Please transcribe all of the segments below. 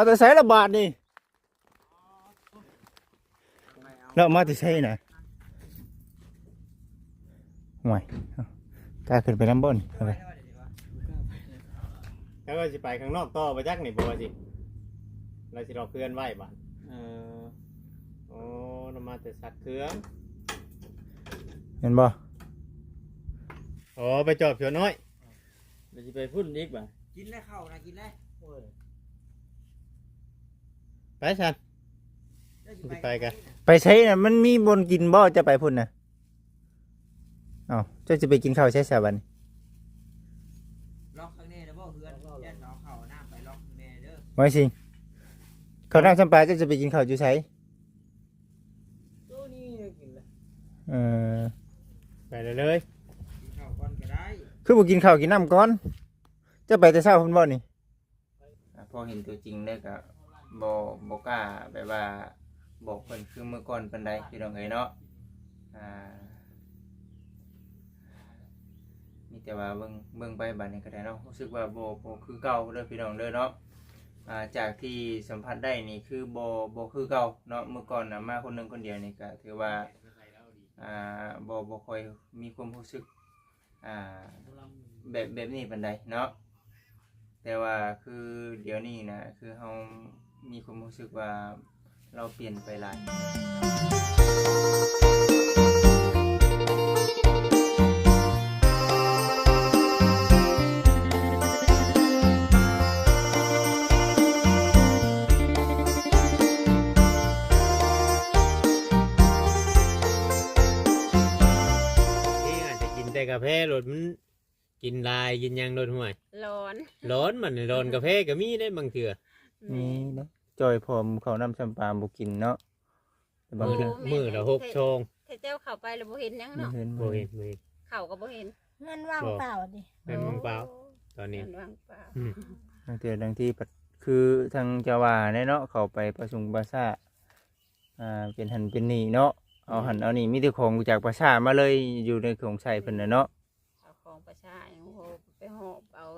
มาแต่ใช้ระบาดนี่แล้วมาแต่ใช้นะห่วยเอากล้าขึ้นไปน้ำบนเอาไปแล้วก็สิไปข้างนอกต่อไปจักนี่บ่ว่าสิเราสิรอเพื่อนไว้บ่ะเออโอ้นำมาแต่สัตว์เครื่องเห็นบ่โอ้ไปจอบเขียวน้อยเดี๋ยวจะไปพุ่นอีกบ่ะกินแล้วเข้านะกินแล้ว ไปชันแล้วสิไปกันไปใช้น่ะมันมีบนกินบ่จะไปพุ่นน่ะเอ้าเจ้าจะไปกินข้าวใช้สาบันล็อกข้างในแล้วบ่เฮือนยันเอาเข้าน้ำไปล็อกข้างในเด้อไว้สิเขานั่งจำปาเจ้าจะไปกินข้าวอยู่ใช้ตัวนี้กินเลยเออไปเลยเลย กินข้าวก่อนก็ได้คือบ่กินข้าวกินน้ำก่อน จะไปแต่เช้าพุ่นบ่นี่พอเห็นตัวจริงได้ก็ บ่บ่กล้าแบบว่าบอกเพิ่นคือเมื่อก่อนปานใดพี่น้องเอ้ยเนาะอ่ามีแต่ว่าเบิ่งเบิ่งไปบัดนี้ก็ได้เนาะรู้สึกว่าบ่บ่คือเก่าเด้อพี่น้องเด้อเนาะอ่าจากที่สัมผัสได้นี่คือบ่บ่คือเก่าเนาะเมื่อก่อนน่ะมาคนหนึงคนเดียวนี่ก็ถือว่าอ่าบ่บ่ค่อยมีความรู้สึกอ่าแบบแบบนี้ปานใดเนาะแต่ว่าคือเดี๋ยวนี้นะคือเรา มีความรู้สึกว่าเราเปลี่ยนไปหลายที่อาจจะกินแต่กาแฟรถมันกินลายกินหยังรถห่วยร้อน ร้อนมันร้อนกาแฟก็มีได้บางเถื่อ นี่นะจอยพร้อมเขาวนำจำปาบ่กินเนาะแต่บางมือทีละมือละหกโชงถ้าเจ้าเข้าไปแล้วบ่เห็นหยังบ่เนาะ เห็นโบบ่เห็เห็นนบ่เห็นเข้าก็บ่เห็นเงินว่างเปล่าดิเป็นมังเปล่าตอนนี้เงินว่างเปล่าอืม บางเทื่อบางที่ปัดคือทางจาวาเนี่ยเนาะเขาไปประชุมประสาอ่าเป็นหันเป็นนี่เนาะเอาหันเอานี่มีแต่ของจากประชามาเลยอยู่ในของใส่เพิ่นน่ะเนาะเอาของประชาชนโหไปหอบเอา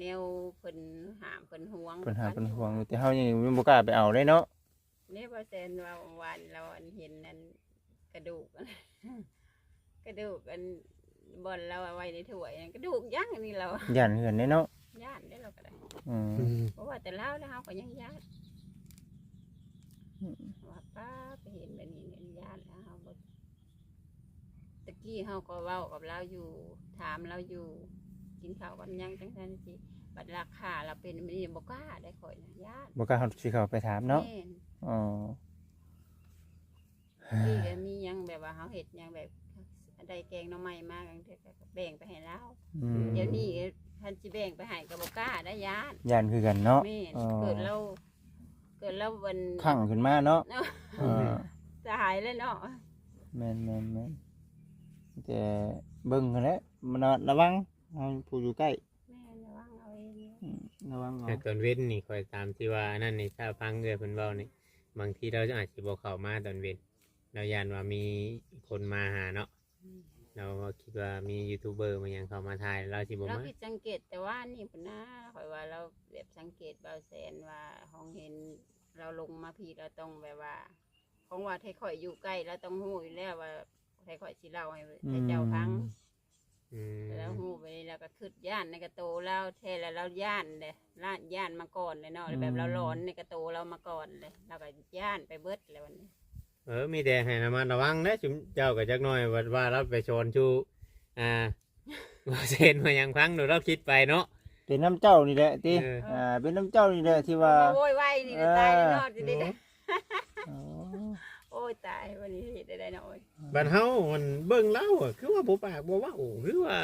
แนวเพิ่นหามเพิ่นห่วงเพิ่นหาเพิ่นห่วงอยู่แต่เฮายังบ่กล้าไปเอาเลยเนาะนี่ว่าแซนว่าวันเราอันเห็นนั่นกระดูก กระดูกอันบอลเราเอาไว้ในถ้วยกระดูกย่างอันนี้เราย่านเหือนเด้เนาะย่านได้เราก็ได้อืมเพราะว่าแต่เล่าแล้วเขาก็ยังญาติว่าป้าไปเห็นแบบนี้เนี่ยญาติแล้วเขาบ่ตะกี้เขาก็เว้ากับเราอยู่ ถามเราอยู่ กินข้าวกันยังจังสันสิบัดราคาเราเป็นมันนี่บอกกล้าได้ข่อยนะญาติบ่กล้าเฮาสิเข้าไปถามเนาะแม่นอ๋อที่ก็มีหยังแบบว่าเขาเห็ดหยังแบบได้แกงหน้ำใหม่มากเทื่อก็แบ่งไปให้เราอืมเดี๋ยวนี้ท่านสิแบ่งไปให้ก็บอกกล้าได้ญาติย่านคือกันเนาะ แม่นอ๋อ เกิดเราเกิดเราวันขังขึ้นมาเนาะเนาะอ่าจะหายเลยเนาะ แม่นแม่นแม่นแต่เบิ่งกันแหล้วมันระวัง เอาผู้อยู่ใกล้แม่ระวังเอาเองอืมระวังเอาแต่ตอนเว้นนี่คอยตามที่ว่านั่นนี่ถ้าฟังเอื้อเพิ่นเว้านี่บางทีเราจะอาจสิบ่เข้ามาตอนเว้นเรายานว่ามีคนมาหาเนาะเราก็คิดว่ามียูทูบเบอร์มาหยังเข้ามาถ่ายเราสิบ่เรามาผิดสังเกตแต่ว่านี่พุ่นนะคอยว่าเราแบบสังเกตเบาแสนว่าห้องเห็นเราลงมาพี่เราต้องแบบว่าของว่าไทยข่อยอยู่ใกล้เราต้องหู้อยู่แล้วว่าไทยข่อยสิเล่าให้ให้เจ้าฟัง อืมแล้วหูไปแล้วก็คืดย่านในกระโตเราแท้แล้วเราย่านเลยล่านย่านมาก่อนเลยเนาะแบบเราร้อนในกระโตเรามาก่อนเลยเราก็ย่านไปเบิดเลยวันนี้ เออมีแต่ให้ระมัดระวังนะจุมเจ้าก็จักหน่อยว่าว่าเราไปชนชูอ่าว่าเซนมาหยังฟังดูเราคิดไปเนาะ เป็นน้ำเจ้านี่แหละติเอออ่าเป็นน้ำเจ้านี่แหละที่ว่า โอ้ยไหวนี่นะตายเลยเนาะจะได้ได้อ๋อโอ้ ยตายวันนี้เฮ็ดได้ได้เนาะโอ้ยบ้านเฮามันเบิ่งเล่าอะคือว่าบ่ปากบ่เว่าคือว่า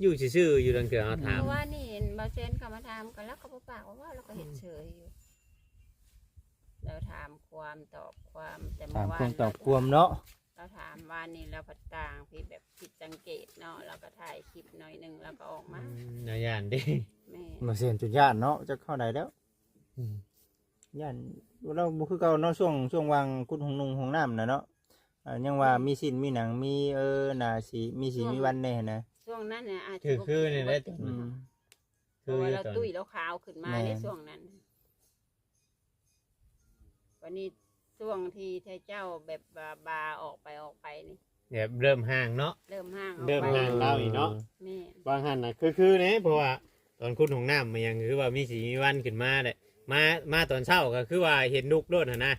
อยู่ซื่อๆอยู่ดังเถื่อเอาถามเพราะว่านี่เห็นเบาเซนเขามาถามกันแล้วเขาบอกปากว่าเราก็เห็นเฉยอยู่เราถามความตอบความแต่ถาเมื่มอวาความนตอบความเนาะเราถามว่านี่เราพัดต่างพี่แบบผิดสังเกตเนาะเราก็ถ่ายคลิปหน่อยหนึ่งแล้วก็ออกมานายานเด้แม่มาเสียนจุดย่านเนาะจะเข้าได้แล้วอืมย่าน เราบ่คือเก่าเนาะช่วงช่วงวางกุดของนุงของน้ำน่ะเนาะอ่ายังว่ามีสิ้นมีหนังมีเออหน้าสีมีสีมีวันแน่นะ ช่วงนั้นเนี่ยอาจจะคือคือนี่แหละ อืม เพราะว่าเราตอนตุ้ยเราขาวขึ้นมาแม่ ในช่วงนั้น วันนี้ช่วงที่เธอเจ้าแบบบาบาออกไปออกไปนี่ แบบเริ่มห่างเนาะ เริ่มห้างออกเริ่มไปห่างเราอีกเนาะ แม่ บางหันน่ะคือคือเนี่ยเพราะว่าตอนคุณของน้ำมันยังคือว่ามีสีมีวันขึ้นมาเลย มามาตอนเช้าก็คือว่าเห็นลูกโลดหั่นนะ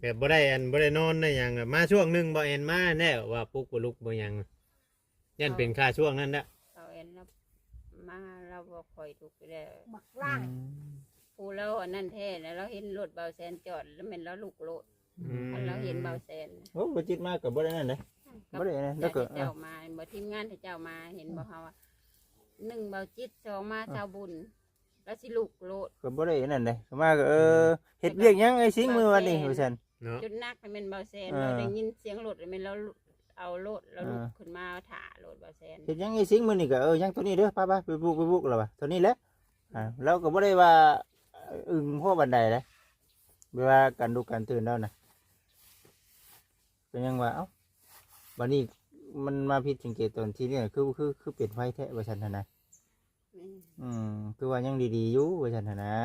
แม่แบบบ่ได้อันบ่ได้นอนได้หยังอะมาช่วงหนึงบ่เอ็นมาแน่ว่าปลุกบ่ลุกบ่หยังยันเป็นค่าช่วงนั้นแหละเราเอ็นเรามาเราบ่คอยถูกไปแล้วบักล่างผู้เราอันนั้นแท้แล้วเราเห็นรถเบาแสนจอดแล้วแมันเราลุกโลดอืมอันเราเห็นเบาแสนโอ้บ่จิตมากกับบ่ได้นั่นเด้ บ่ได้นะแล้แล้ววก็ก็ เจ้ามาบ่ทีมงานที่เจ้ามาเห็นบ่เฮาว่าหนึ่งเบาจิตสองมาชาวบุญ แล้วสิลุกโลด ก็บ่ได้นั่นเด้ก็มาก็เออเฮ็ดเวียกหยังไอ้สิงมื้อวันนี้ว่าซั่น เนาะจุดนักมันเป็นเบาแสนอ่าเราได้ยินเสียงรถมันเราเอารถเราลุกอ่าขึ้นมาถ่ารถเบาแสนเฮ็ดหยังไอ้สิงมื้อนี้ก็เออยังตัวนี้เด้อป้าๆไปบุกไปบุกแล้วว่ะตัวนี้แหละอ่าเราก็บ่ได้ว่าอึ้งพ่อบันไดเด้เวลาการดูการตื่นแล้วนะเป็นยังว่าเอ้าบัดนี้มันมาผิดสังเกตตอนที่เนี่ยคือคือคือเปลี่ยนไฟแท้ว่าซั่นหั่นนะแม่ อืมคือว่ายังดีๆอยู่ว่าฉันน่ะนะ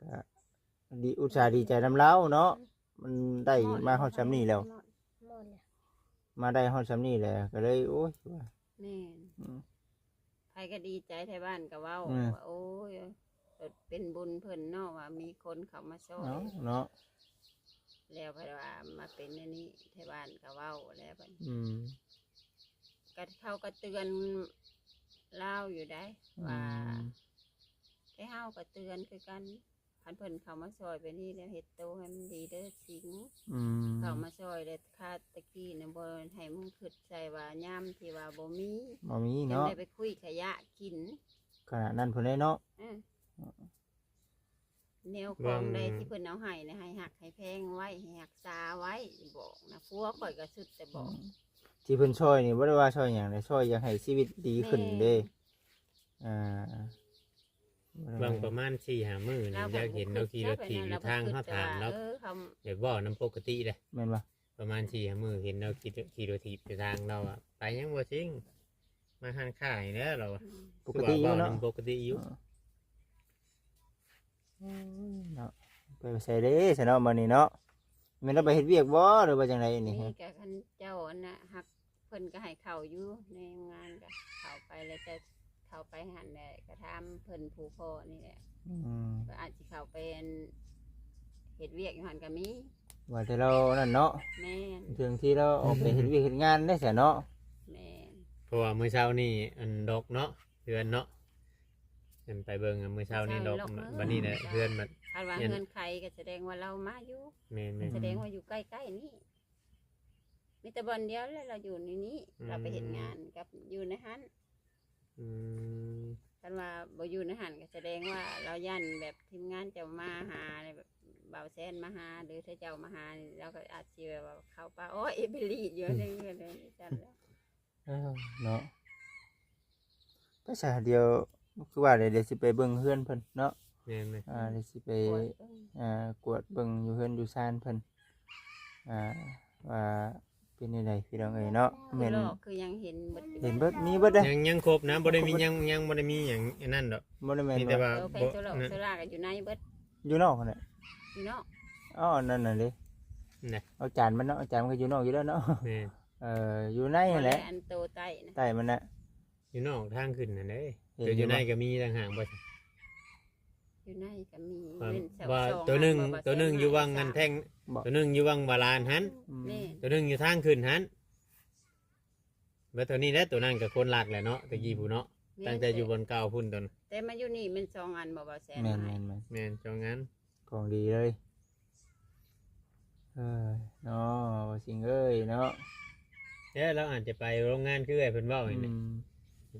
ก็ดีอุตส่าห์ดีใจนำเล้าเนาะมันได้มาฮอดซ้ำนี่แล้ว หมดเลยมาได้ฮอดซ้ำนี่แหละก็เลยโอ้ยว่า แม่นอืมใครก็ดีใจไทยบ้านก็เว้าอืม ว่าโอ้ยเกิดเป็นบุญเพิ่นเนาะว่ามีคนเขามาช่วยเนาะเนาะแล้วเพนว่ามาเป็นอันนี้ไทยบ้านก็เว้าแล้วเพิ่นอืม ก็เขาก็เตือน เล่าอยู่ได้อืว่ามให้เฮาก็เตือนคือกันคันเพิ่นเขามาช่วยไปนี่แล้วเฮ็ดโตให้มันดีเด้อสิงอืมเขามาช่วยแล้วค่าตะกี้น่ะบ่ให้มึงคิดใส่ว่ายามที่ว่าบ่มีบ่มียังเนาะได้ไปคุยขยะกินขนาดนั้นเพิ่นได้เนาะเออแนวของใดที่เพิ่นเอาให้นะให้หักให้แพงไว้ให้หักษาไว้บอกนะพัวข่อยก็สุดแต่บอก ที่เพิ่นช่วยนี่บ่ได้ว่าช่วยหยังเลยช่วยอยากให้ชีวิตดีขึ้นเด้อ่าบ่ได้บางว่าประมาณ4-5มื้อนี่อยากเห็นเราขี่รถถีบอยู่ทางเฮาถามแล้วเออเขาเดี๋ยวบอกน้ำปกติเลยแม่นบ่ประมาณ4-5มื้อเห็นเราขี่ขี่รถถีบอยู่ทางเราอะไปยังบ่จริงมาหันขายแล้วเราอะปกติอคืยู่ว่าเนาะว้ำปกติอยู่เนาะไปใส่เด้ซะเนาะมื้อนี้เนาะ แม่นเราไปเฮ็ดเวียกบ่หรือว่าจังไดนี่นี่ฮะกับคันเจ้าอันน่ะหักเพิ่นก็ให้เข่าอยู่ในงานก็เข้าไปแล้วจะเข้าไปหันแหละก็ถามเพิ่นผู้พ่อนี่แหละอืมก็อาจสิเข้าไปอันเฮ็ดเวียกอยู่หันก็มีว่าแต่เรานั่นเนาะแม่นถึงที่เราออกไปเห็นวิเห็นงานได้เสียเนาะแม่นเพราะว่ามื้อเช้านี่อันดอกเนาะเฮือนเนาะเห็นไปเบิ่งอะมื้อเช้านี่ดอกวันนี้น่ะเฮือนมัน คันว่าเห็นเฮือนใครก็แสดงว่าเรามาอยู่แม่นๆแสดงว่าอยู่ใกล้ๆนี่มีแต่บอนเดียวแล้วเราอยู่ในนี้อืมเราไปเห็นงานกับอยู่ในหันอืมคันว่าบ่อยู่ในหันก็แสดงว่าเรายันแบบทีมงานจะมาหาอะไรแบบเบาแซนมาหาหรือถ้าเจ้ามาหานี่เราก็อาจจะแบบว่าเข้าป่าโอ้ยเอเบลีดอยู่ในนี้เลยจันแล้วเออเนาะก็ใช่เดียวคือว่าเดี๋ยวเดี๋ยวสิไปเบิ่งเฮือนเพิ่นเนาะ แม่นไหมอ่าเดี๋ยวสิไปปวดเอิ้นอ่ากวดเบิ่งอยู่เฮือนอยู่ซานเพิ่นอ่าว่าเป็นยังไงพี่น้องเอ้ยเนาะคือแม่นหลอกคือยังเห็นเบิดอยู่เห็นเบิดมีเบิดเด้อยังยังครบนะบ่ได้มียังยังบ่ได้มีหยังอันนั้นดอกบ่ได้แม่นมีแต่ว่าว่าเออไปบ่โซลานั่นโซลาก็อยู่ในเบิดอยู่นอกนั่นแหละอยู่เนาะอ๋อนั่นน่ะเด้น่ะเอาจานมันเนาะเอาจานมันก็อยู่นอกอยู่แล้วเนาะแม่นเอออยู่ในนั่นแหละอันโตใต้นะใต้มันน่ะอยู่นอกทางขึ้นนั่นเด้เห็นแต่อยู่อยู่ในบ่ก็มีต่างหากบ่ อยู่ในก็มีว่าเว้นเสว่าสอตัวหนึงอับ่ตัวหนึงอยู่วังงันแท่งบ่ ตัวหนึงอยู่วังบาลานหันอืมแม่ตัวหนึงอยู่ทางขึ้นหันเมื่อตัวนี้แหละตัวนั้นก็คนหลักแหละเนาะตะกี้ผู้เนาะม่นตั้งแต่อยู่บนเก่าพุ่นตวนแต่มาอยู่นี่มันสองอันบ่บ่แสนแม่นไม้แม่นแม่นแม่นจังงั้นของดีเลยเออเนาะว่าสิงเอ้ยเนาะเด้เราอาจจะไปโรงงานคือไอ้เพิ่นเว้าอืนี่ม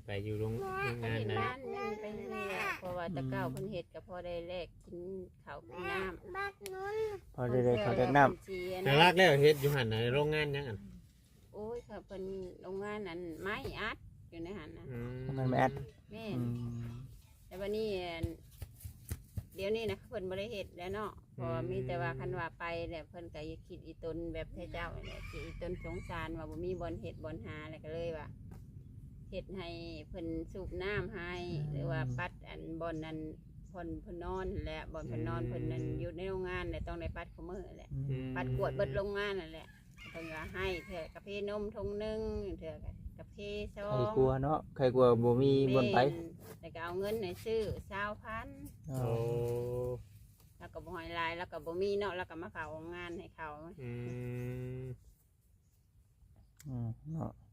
ไปอยู่โรงโรงงานเห็นนั้นบ้านมันเป็นนี่แหละเพราะว่าแตะเก้าเพิ่นเฮ็ดก็พอได้แลกกินข้าวกินน้ำบักนู้นพอได้ได้เขาจากน้เพิ่เสียน่านะรักแล้วเฮ็ดอยู่หั่นน่ะโรงงานยังอันโอ้ยค่ะเพิ่นโรงงานนั้นไม้อัดอยู่ในหันนะอืำมันไม่แอด แม่อืน ม แต่วันนี้อันเดี๋ยวนี้นะเพิ่นบ่ได้เฮ็ดแล้วเนาะเพราะว่ามีแต่ว่าคันว่าไปเนี่ยเพิ่นก็คิดอีตนแบบเทเจ้าเนี่ยคิดอีตนสงสารว่าบ่มีบ่อนเฮ็ดบ่อนหาอะไรก็เลยว่า เฮ็ดให้เพิ่นสูบน้ำให้หรือว่าปัดอันบ่อนนั้นเพิ่นเพิ่นนอนนั่นแหละบ่อนเพิ่นนอนเพิ่นนั่นอยู่ในโรงงานแหละต้องได้ปัดขมือแหละ อืม ปัดกวดเบิดโรงงานนั่นแหละเพิ่นก็ให้เถื่อกาแฟนมทงหนึงเถื่อกาแฟสอใครงกลัวเนาะใครกลัวบ่มีบนไปแม่นแล้วก็เอาเงินให้ซื้อ20,000โอ้แล้วก็บ่ให้หลายแล้วก็บ่มีเนาะแล้วก็มาเข้าโรงงานให้เขา อืมอืมเนาะเอา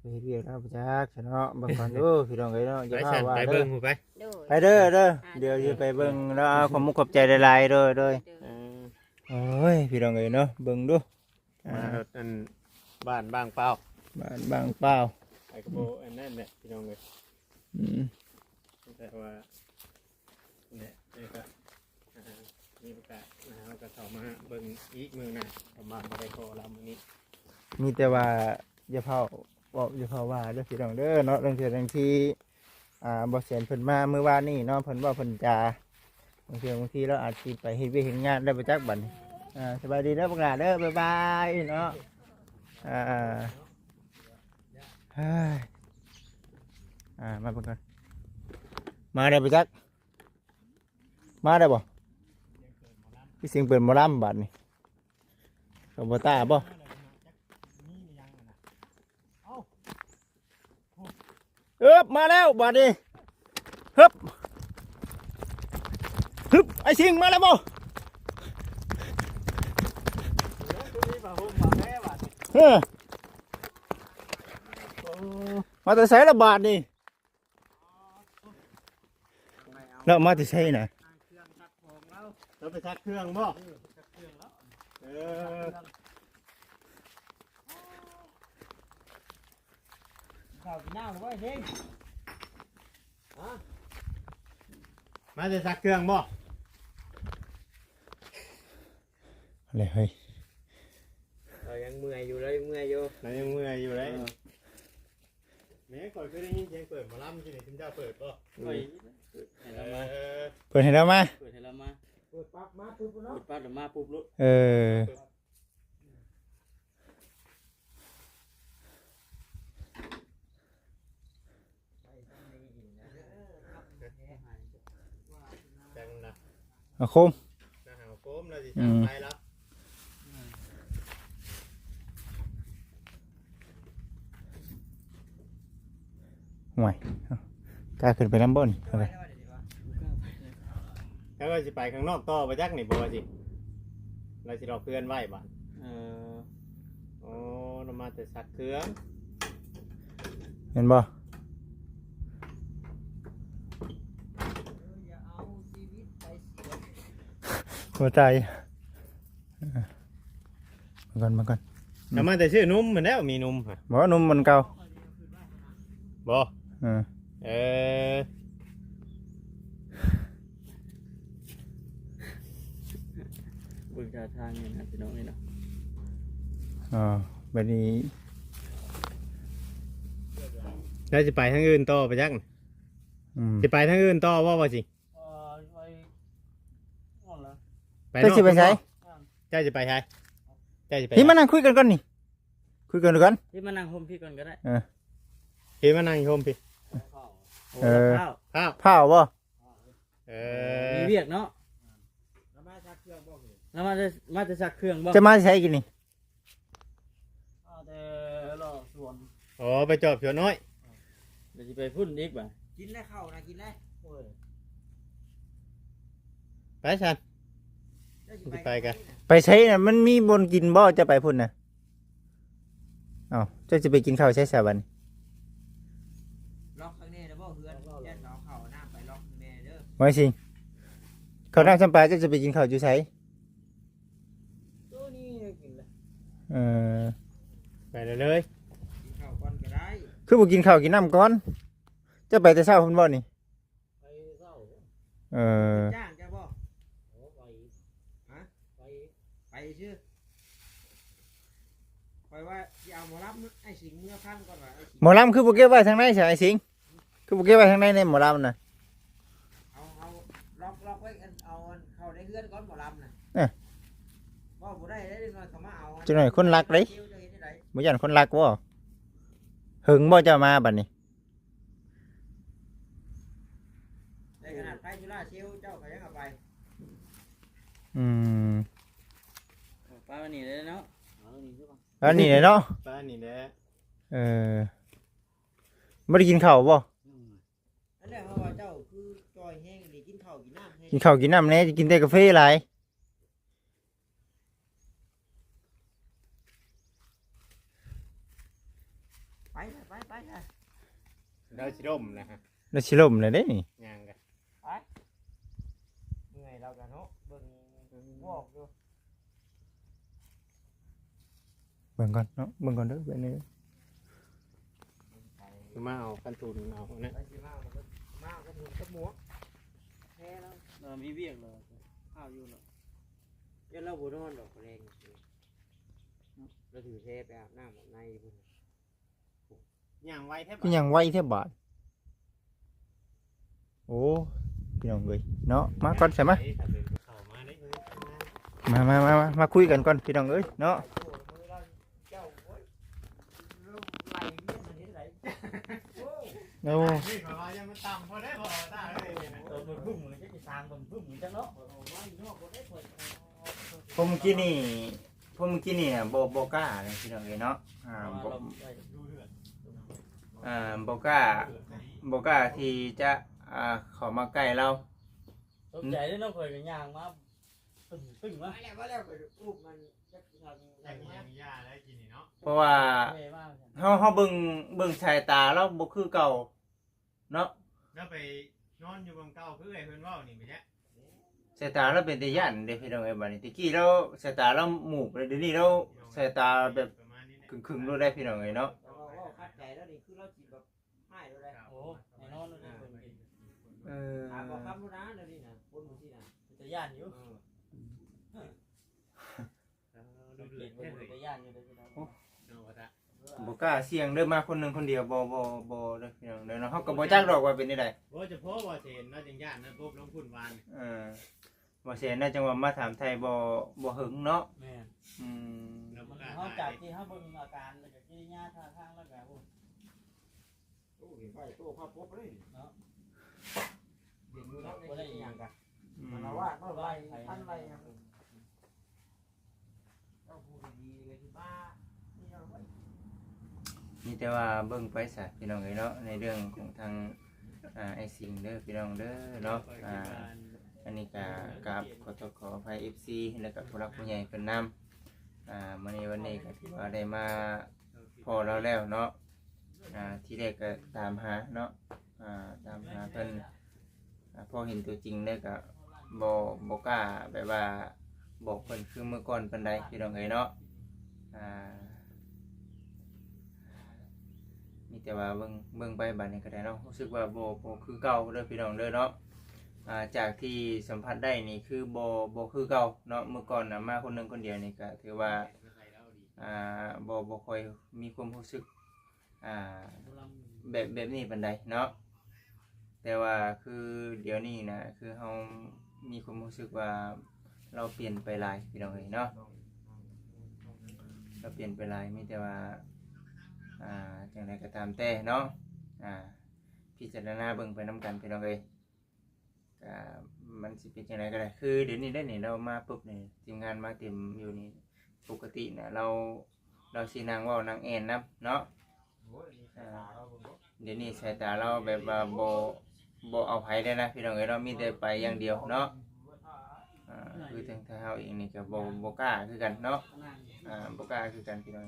ไปเรียกเราไปจักซะเนาะเบิ่งก่อนเดูพี่น้องเอ้ยเนาะอย่าไปพาสั่นว่าไปเด้เบิ่องหูไปโดย ไปเด้อเด้อเดี๋ยวจะไปเบิ่งแล้วเอาความมุกขอบใจหลายๆเด้อเด้อเออโอ้ยพี่น้องเอ้ยเนาะเบิ่งดูอ่ามาอันบ้านบางเป้าบ้านบางเปล่าไอ้กระโบอันนั้นแหละพี่น้องเลยอืมแต่ว่าเนี่ยนี่ก็อ่ามีโอกาสนะเราก็เข้ามาเบิ่งอีกมือหน่ะเข้ามาบ่ได้ขอเรามื้อนี้มีแต่ว่าอย่าเผา บอกอย่าเผาะว่าเด้องพี่น้องเด้อเนาะเรื่องเสียเรื่องที่อ่าบ่เสียนเพิ่นมาเมื่อวานนี้เนาะเพิ่นว่าเพิ่นจะบางทีบางทีเราอาจสิไปเฮ็ดเวยเฮ็ดงานได้บ่จักบันอ่าสบายดีเด้อพวกหลานเด้อบ๊ายบายเนาะอ่าอ่ามาเบิ่งกันมาได้บ่จักมาได้บ่พี่เสียงเปิดมอลำบัดนี้กับบ่ตาบ่ เอ๊บมาแล้วบาดนี้ฮึบฮึบไอสิงมาแล้วบ่เออมาแต่ใส่ละบาทนี่แล้วมาแต่ใส่น่ะเราไปชักเครื่องบ่เออ ข้าวกินน้ำหรือว่าเฮ้งมาจะชักเครื่องบ่อะไรเฮ้ยเรายังเมื่อยอยู่เลยเมื่อยอยู่เรายังเมื่อยอยู่เลยแม่ก่อนเคยได้ยินเสียงเปิดหมอลำที่ไหนคุณเจ้าเปิดบ่เฮ้ยให้เอเรามาอเปิดให้เรามาเปิดให้เรามาเปิดปั๊บมาปุ๊บเปิเนาะดปั๊บเดี๋ยวมาปุ๊บลุกเออจัง เอาโคมนะฮะโคมเราจะอืจับมไปแล้วห่วยเอากล้าขึ้นไปน้ำบ่นี่เอาไปแล้วก็จะไปข้างนอกต่อไปจักนี่บ่ว่าสิเราสิรอเพื่อนไว้บ้านเออโอ้เรามาแต่ชักเครื่องเห็นบ่ อย่าเอาชีวิตไปเสี่ยง หัวใจมาก่อนมาก่อนเรามาแต่ชื่อนุ่มเหมือนแล้วมีนุ่มฮะบอกว่านมมันเก่าบ่เออเออเบิ่งท่าทางนี่นะพี่น้องนี่เนาะอ๋อแบบนี้เราจะไปทางอื่นต่อไปจักนี่อืมจะไปทางอื่นต่อว่าว่าสิ เออไปอ่อนละ ไป เจ้าสิไปใช้เจ้าจะไปใช้เจ้าจะไปพี่มานั่งคุยกันก่อนนี่ คุยกันก่อนพี่มานั่งห่มพี่ก่อนก็ได้พี่มานั่งชมพี่โอ้เออข้าวข้าวเผาบ่เอมีอเวียกเนาะแล้วมาชักเครื่องบ่เห็นแล้วมาจะมาจะซักเครื่องบ่จะมาใช้กินนี่เอาแต่รอส่วนโอ้ไปจอบเขียวน้อยเดี๋ยวจะไปพุ่นอีกบ่ะกินได้ข้าวนะกินได้โอ้ยไปชันเดี๋ยว สิไปกันไปใช้น่ะมันมีบนกินบ่จะไปพุ่นน่ะเอ้าเจ้าจะไปกินข้าวใช้สาบันล็อกข้างในแล้วบ่เฮือนยันเอาเข้าน้ำไปล็อกข้างในเด้อไว้สิเขาวนั่งจำปาเจ้าจะไปกินข้าวอยู่ไสตัวนี้กินเลยเออไปเลยเลยกินข้าวก่อนก็ได้คือบ่กินข้าวกินน้ำก่อนเจะไปแต่เช้าพุ่นบ่นี่ไปเศร้าเออจ้างจ้าบ่ โอ้ไป ฮะ ไป ไปชื่อคอยว่าสิเอาหมอรับ ไอ้สิงห์เมื่อพันก่อนว่าไอ้สิงห์หมอลำคือบ่เก็บไว้ทางในใช่ไอ้สิงคือบ่เก็บไว้ทางในในหมอลำน่ะเอาเอาล็อกล็อกไว้อันเอาอันเข้าในเฮือนก่อนหมอลำน่ะเอ้ยบ่บ่ได้ได้หน่อยเขามาเอาจังหน่อยคนรักเด้เดี๋ยวจะเห็นได้บ่ยันคนรักบ่หึงบ่เจะมาบัดนี้เข้าไปอืมป้าวันนี้เลยเนาะเอาวันนี้ด้วยป่ะ แล้วนี่เนาะบ้านนี่แหละเออไม่ได้กินข้าวบ่อันนี้เขาว่าเจ้าคือจอยแห้งนี่กินข้าวกินน้ำให้กินข้าวกินน้ำแน่จะกินแต่กาแฟหลายไปเลยไปไปเลยเราชิร่มนะฮะ แล้วสิลมเลยเด้นี่ยางกัน เหนื่อยเรากันเนาะเบิ่งบอกอยู่ เบิ่งก่อนเนาะเบิ่งก่อนเด้อเบิ่งเด้อมาเอากันตุนเอานะไปสิมาแล้วก็มากันหุ่นกับหมวกแพ้แล้วเรามีเวียกเลยข้าวอยู่เนา โอ้นี่ขอว่ายังมันต่ำพอได้พอตาเลยเออมันพึ่งเลยจะไปสร้างมันพึ่งจังเนาะโหว่าอีนอกบ่ได้เปิดผมเมื่อกี้นี่ผมเมื่อกี้นี่น่ะบ่บ่กล้าเลยพี่น้องเอ้ยเนาะอ่าบ่เราได้อ่าบ่กล้าบ่กล้าที่จะอ่าเข้ามาใกล้เรา ตกใจด้วยเนาะเคยกันย่างมา ตึ้งตึ้งมามาแล้วมาแล้วก็รูปมันจะทำแต่อะไรมีมามียาแล้วกินนี่เนาะเพราะว่าเท่มากเฮาเฮาเบิ่งเบิ่งสายตาเราบ่คือเก่าเนาะแล้วไปนอนอยู่บนเก้าคือไอ้เพื่อนว่านี่ไปเนี่ยสายตาเราเป็นตาย่านเด้พี่น้องเอ้ยบัดนี้ตะกี้เราสายตาเราหมูกเลยเดี๋ยวนี้เราสายตาแบบประมาณนี้แหละครึ่งๆรู้ได้พี่น้องเอ้ยเนาะเราก็คัดใจแล้วนี่คือเราจีบแบบให้เราได้โอ้แน่นอนเลยคนกินเออถามบอกคำรู้นะเดี๋ยวนี้นะคนบางทีนะ จะย่านอยู่ดูเดืเก่อดแค่ไหนจะย่านอยู่เลยพี่น้องเนาว่าตาบ่กล้าเสี่ยงเด้อมาคนหนึงคนเดียวบ่บ่บ่เด้อพี่น้องเด้อเนาะเฮาก็บ่จักดอกว่าเป็นจังไดว่าจะพ่อว่าเห็นว่าจังย่านนะปุ๊บลงทุนวานเออบ่เสียน่าจังว่ามาถามไทยบ่บ่หึงเนาะแม่อืมแล้วมันก็เขาจากที่เขาเบิ่งอาการแล้วก็กิริยาท่าทางแล้วก็โอ้เห็นไปโต้ข้าวปุ๊บเลยเนาะเห็นอยู่แล้วบ่ได้ได้อีหยัย่างกันมันว่าเมื่อไรท่านไรยังต้องพูดดีเลยที่บ้า นี่แต่ว่าเบิ่งไปซะพี่น้องเอ้ยเนาะในเรื่องของทางอ่าไอ้สิงเด้อพี่น้องเด้อเนาะอ่าอันนี้ก็กราบขอโทษขออภัย FC แล้วก็ผู้รักผู้ใหญ่เพิ่นนำอ่ามื้อนี้วันนี้ก็ถือว่าได้มาพอเราแล้วเนาะอ่าที่แรกก็ตามหาเนาะอ่าตามหาเพิ่นอ่าพอเห็นตัวจริงแล้วก็บ่บ่กล้าแบบว่าบอกเพิ่นคือเมื่อก่อนปานใดพี่น้องเอ้ยเนาะ มีแต่ว่าเบิ่งเบิ่งไปบัดนี้ก็ได้เนาะรู้สึกว่าโบ่บ่คือเก่าเด้อพี่น้องเด้อเนาะอ่าจากที่สัมผัสได้นี่คือโบ่บ่คือเก่าเนาะเมื่อก่อนนะมาคนหนึงคนเดียวนี่ก็ถือว่าอ่าบ่บ่ค่อยมีความรู้สึกอ่าแบบแบบนี้ปานใดเนาะแต่ว่าคือเดี๋ยวนี้นะคือเฮามีความรู้สึกว่าเราเปลี่ยนไปหลายพี่น้องเอ้ยเนาะ เราเปลี่ยนไปหลายมีแต่ว่าอ่าจังไดก็ตามแต่เนาะอ่าพิจารณาเบิ่งไปน้กันพี่น้องเอ้ยก็มันสิเป็นจังไดก็ได้คือเดี๋ยวนี้ได้นี่เรามาปุ๊บนี่ทีมงานมาเต็มอยู่นี่ปกติเนี่ยเราเราสินางว่านางแอนนํเนาะอ่าเดี๋ยวนี้สายตาเราแบบว่าโบ่บ่เอาไผได้นะพี่น้องเอ้ยเรามีแต่ไปอย่างเดียวเนาะอ่าคือทางเท้าเองนี่ก็บ่บ่กล้าคือกันเนาะ อ่าบ่กล้าคือกันพี่น้อง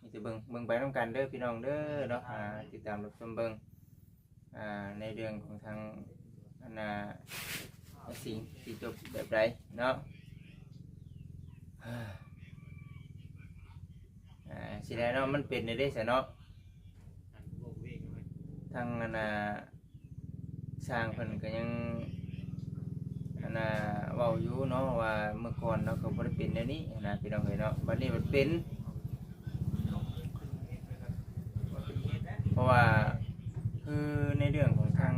มีแต่เบิ่งเบิ่งไปนํกันเด้อพี่น้องเด้อเนาะอ่าติดตามรับชมเบิ่งอ่าในเรื่องของทางอันน่ะสิ่งที่จบแบบใดเนาะอ่าสิได้เนาะมันเป็นในเด้ซะเนาะทางอันน่ะสร้างเพิ่นก็ยัง น่ะเว้าอยู่เนาะว่าเมื่อก่อนเนาก็บ่ได้เป็นแนวนี้นะพี่น้องเอ้ยเนาะบัดนี้มันเป็น เพราะว่าคือในเรื่องของทาง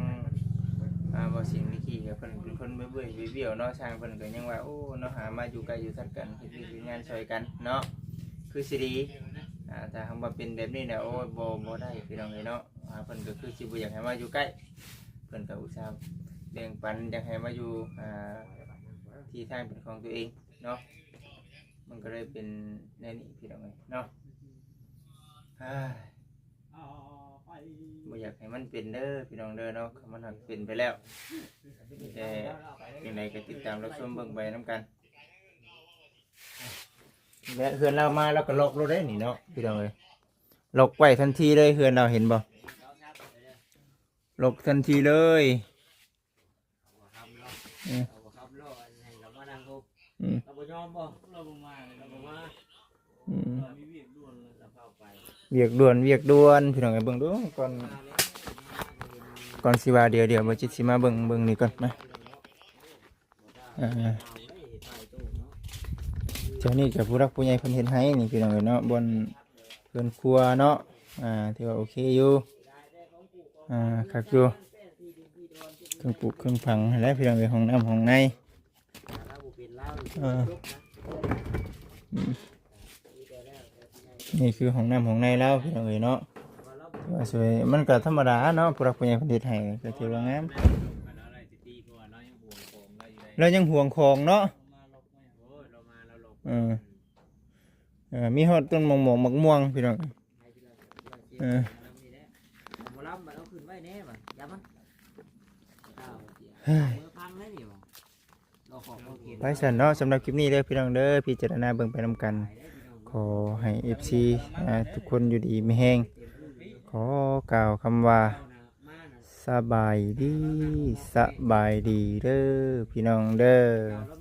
อ่าบอสิงลิขีเพิ่นเป็นคนเบื่อๆเบี้ยวๆเนาะช่างเพิ่นก็ยังว่าโอ้เนาะหามาอยู่ไกลอยู่ทัดกันเฮ็ดเวียกเฮ็ดงานช่วยกันเนาะคือสิดีอ่าแต่คำว่าเป็นแบบนี้เนี่ยโอ้ยบ่บ่ได้พี่น้องเอ้ยเนาะอ่าเพิ่นก็คือสิบ่อยากให้มาอยู่ใกล้เพิ่นก็อุตส่าห์ แบ่งปันอยากให้มาอยู่อ่าที่ทางเป็นของตัวเองเนาะมันก็เลยเป็นแนวนี้พี่น้องเอ้ยเนาะอ้ายบ่อยากให้มันเป็นเด้อพี่น้องเด้อเนาะคันมันหักเป็นไปแล้วแต่ยังไงก็ติดตามรับชมเบิ่งไปน้ำกันและเฮือนเรามาเราก็ล็อกเราได้นี่เนาะพี่น้องเอ้ยล็อกไว้ทันทีเลยเฮือนเราเห็นบ่ล็อกทันทีเลย เอาบ่ครับโลกอันให้เรามานั่งคุกอืม เราบ่ยอมบ่เราบ่มาเลยเราบ่มาอืมเรามีเวียกด่วนเลยเราเข้าไปเวียกด่วนเวียกด่วนพี่น้องเอ้เบิ่งดูก่อนก่อนสิว่าเดี๋ยวเดี๋ยวบ่จิตสิมาเบิ่งเบิ่งนี่ก่อนมาอ่าเอาได้ถ่ายตู้เนาะเจ้านี่กับผู้รักผู้ใหญ่เพิ่นเฮ็ดให้นี่พี่น้องเอ้ยเนาะบนเพิ่นครัวเนาะอ่าที่ว่าโอเคอยู่อ่าคักอยู่ ครื่องปลูกเครื่องผังและเพี่น้องเอ้ยห้องน้ำห้องในเออนี่คือห้องน้ำห้องในแล้วพี่น้องเอ้ยเนาะสวยมันก็ธรรมดาเนาะพรักผู้ใหญ่เพิ่นเฮ็ดให้ก็ถือว่างามเอาอะไรติตีเพราะว่าเรายังห่วงของเราอยู่เลยแล้วยังห่วงของเนาะเรามาเราหลบเออเออมีฮอดต้นมะม่วงมะม่วงพี่น้องเออ บ่รับมันเอาขึ้นไว้แน่บ่อย่ามันเอา มือพังเลยนี่บ่เราขอเขาเขียนไปสันเนาะสำหรับคลิปนี้เด้อพี่น้องเด้อพิจารณาเบิ่งไปนำกัน ขอให้ FC อ่าทุกคนอยู่ดีไม่แห้งขอกล่าวคำว่า สบายดี สบายดีเด้อพี่น้องเด้อ เรา